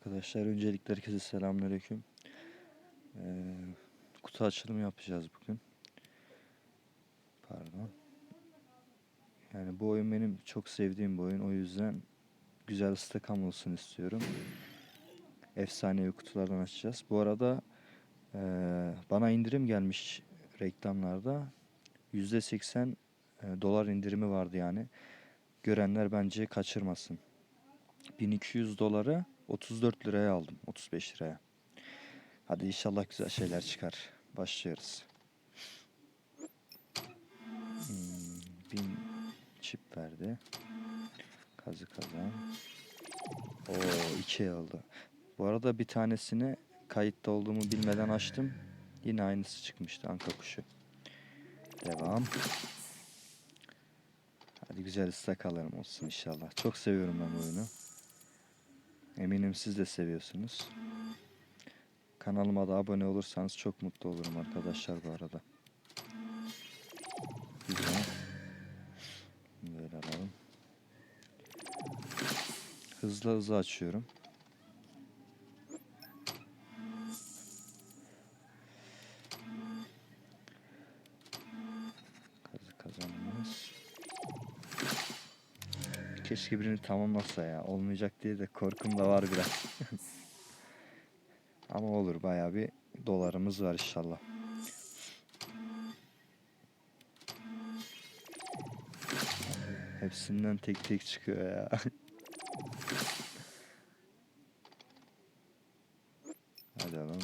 Arkadaşlar öncelikle herkese selamünaleyküm. Ee, kutu açılımı yapacağız bugün. Pardon. Yani bu oyun benim çok sevdiğim bir oyun. O yüzden güzel stakam olsun istiyorum. Efsanevi kutulardan açacağız. Bu arada eee, bana indirim gelmiş reklamlarda. %80 e, dolar indirimi vardı yani. Görenler bence kaçırmasın. 1200 doları 34 liraya aldım. 35 liraya. Hadi inşallah güzel şeyler çıkar. Başlıyoruz. Hmm, bin çip verdi. Kazı kazan. Oo iki oldu. Bu arada bir tanesini kayıtta olduğumu bilmeden açtım. Yine aynısı çıkmıştı anka kuşu. Devam. Hadi güzel ıstakalarım olsun inşallah. Çok seviyorum ben bu oyunu. Eminim siz de seviyorsunuz. Kanalıma da abone olursanız çok mutlu olurum arkadaşlar bu arada. Güzel. Böyle alalım. Hızlı hızlı açıyorum. Keşke birini tamamlasa ya. Olmayacak diye de korkum da var biraz. Ama olur bayağı bir dolarımız var inşallah. Hepsinden tek tek çıkıyor ya. Hadi alalım.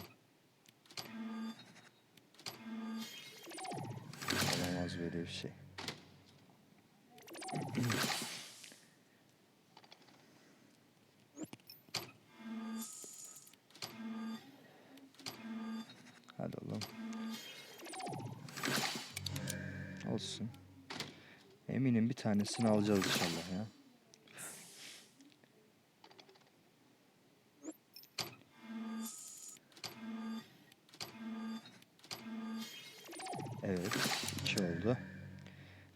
Olamaz böyle bir şey. Hadi oğlum. Olsun. Eminim bir tanesini alacağız inşallah ya. Evet, iki oldu.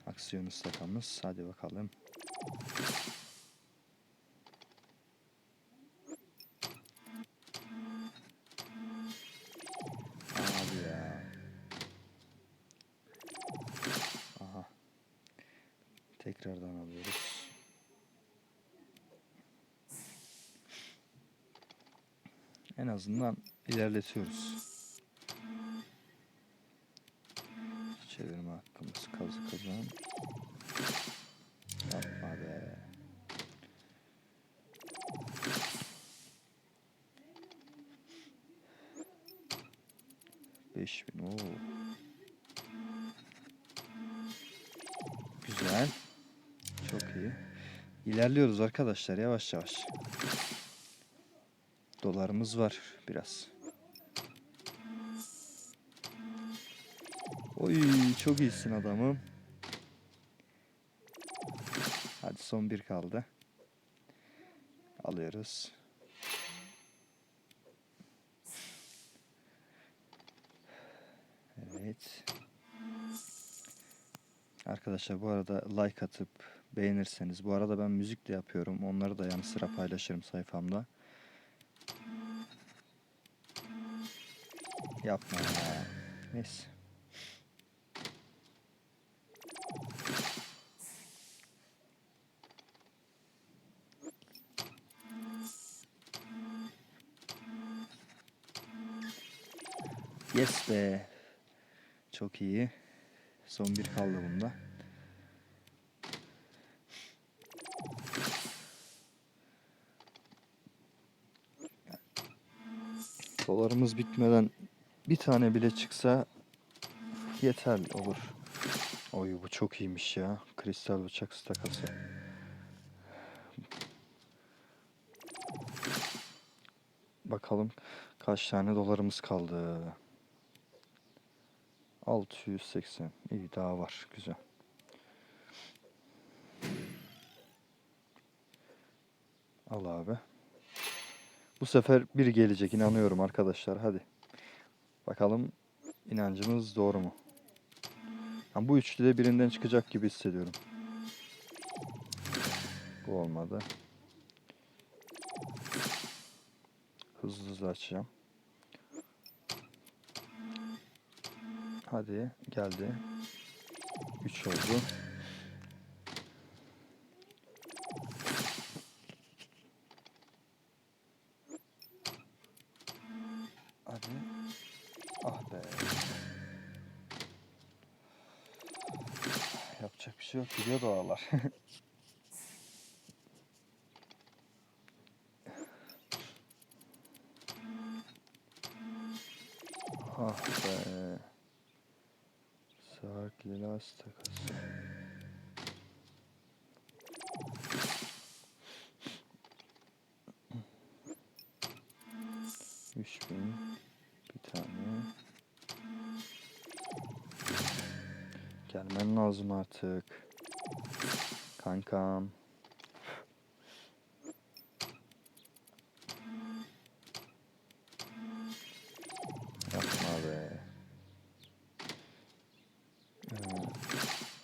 Aksiyon istakamız. Hadi bakalım. Abi ya. Aha. Tekrardan alıyoruz. En azından ilerletiyoruz. Çevirme hakkımız kazı kazan. Yapma be. Beş bin. Oo. İlerliyoruz arkadaşlar yavaş yavaş. Dolarımız var biraz. Oy çok iyisin adamım. Hadi son bir kaldı. Alıyoruz. Evet. Arkadaşlar bu arada like atıp beğenirseniz. Bu arada ben müzik de yapıyorum. Onları da yanı sıra paylaşırım sayfamda. Yapma ya. Neyse. Yes be. Çok iyi. Son bir kaldı bunda. Dolarımız bitmeden bir tane bile çıksa yeterli olur. Oy bu çok iyiymiş ya. Kristal bıçak stakası. Bakalım kaç tane dolarımız kaldı. 680. İyi daha var. Güzel. Al abi. Bu sefer biri gelecek inanıyorum arkadaşlar. Hadi. Bakalım inancımız doğru mu? Ha, bu üçlü de birinden çıkacak gibi hissediyorum. Bu olmadı. hızlı hızlı açacağım. Hadi geldi. 3 oldu. Hadi. Ah be. Yapacak bir şey yok. Gidiyor doğalar. ah be. Sark Lilas takası. Gelmen lazım artık. Kankam. Yapma be.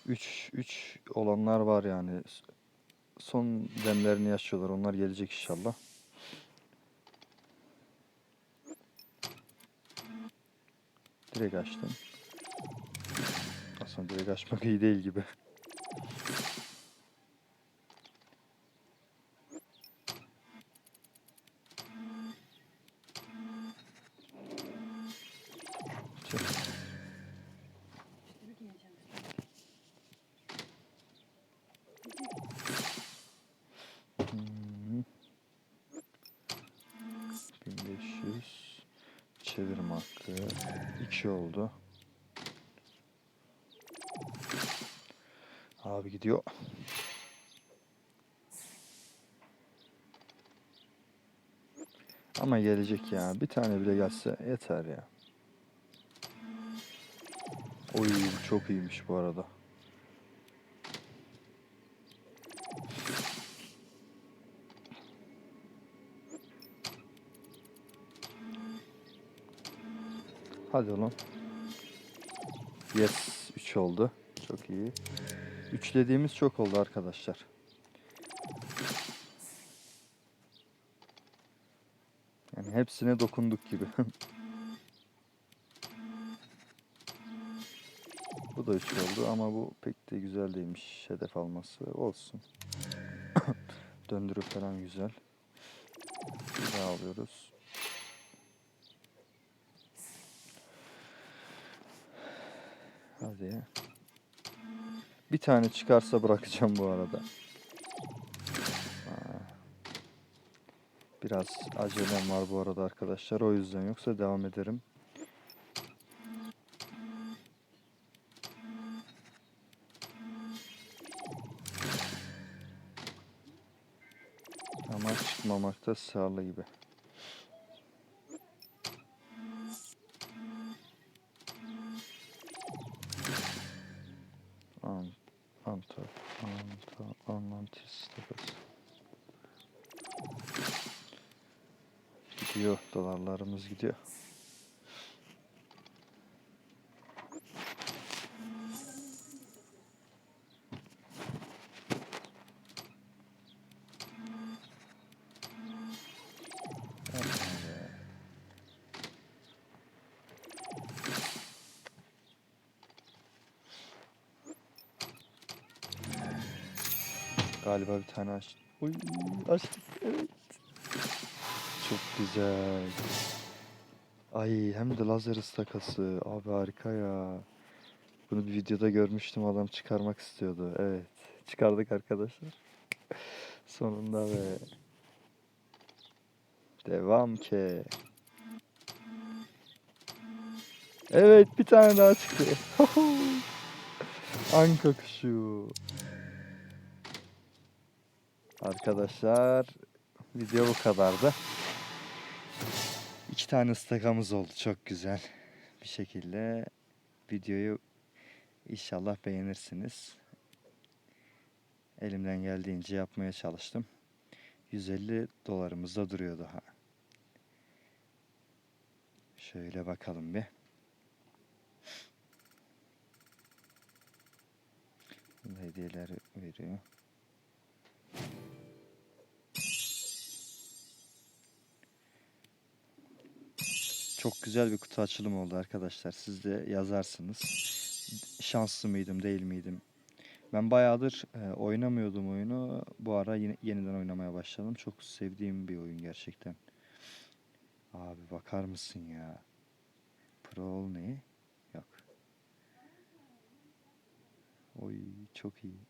3 3 olanlar var yani. Son demlerini yaşıyorlar. Onlar gelecek inşallah. Direkt açtım. Aslında direkt açmak iyi değil gibi. Tüh. 1500 çevirme hakkı 2 oldu. Abi gidiyor. Ama gelecek ya. Bir tane bile gelse yeter ya. Oy çok iyiymiş bu arada. Hadi oğlum. Yes 3 oldu. Çok iyi. Üçlediğimiz çok oldu arkadaşlar. Yani hepsine dokunduk gibi. bu da 3 oldu ama bu pek de güzel değilmiş hedef alması. Olsun. Döndürü falan güzel. Bir daha alıyoruz. Hadi. Bir tane çıkarsa bırakacağım bu arada. Biraz acelem var bu arada arkadaşlar. O yüzden yoksa devam ederim. Ama çıkmamakta sağlı gibi. Gidiyor, dolarlarımız gidiyor. Galiba bir tane açtım. Uy, açtık. Evet. Çok güzel. Ay hem de lazer ıstakası. Abi harika ya. Bunu bir videoda görmüştüm. Adam çıkarmak istiyordu. Evet. Çıkardık arkadaşlar. Sonunda be. Devam ki. Evet bir tane daha çıktı. Anka kuşu. Arkadaşlar video bu kadardı. İki tane ıstakamız oldu çok güzel bir şekilde. Videoyu inşallah beğenirsiniz. Elimden geldiğince yapmaya çalıştım. 150 dolarımız da duruyor daha. Şöyle bakalım bir. Hediyeler veriyor. Çok güzel bir kutu açılımı oldu arkadaşlar. Siz de yazarsınız. Şanslı mıydım, değil miydim? Ben bayağıdır e, oynamıyordum oyunu. Bu ara yine, yeniden oynamaya başladım. Çok sevdiğim bir oyun gerçekten. Abi bakar mısın ya? Pro ne? Yok. Oy çok iyi.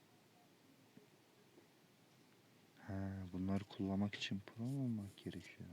Ha, bunları kullanmak için pro olmak gerekiyor?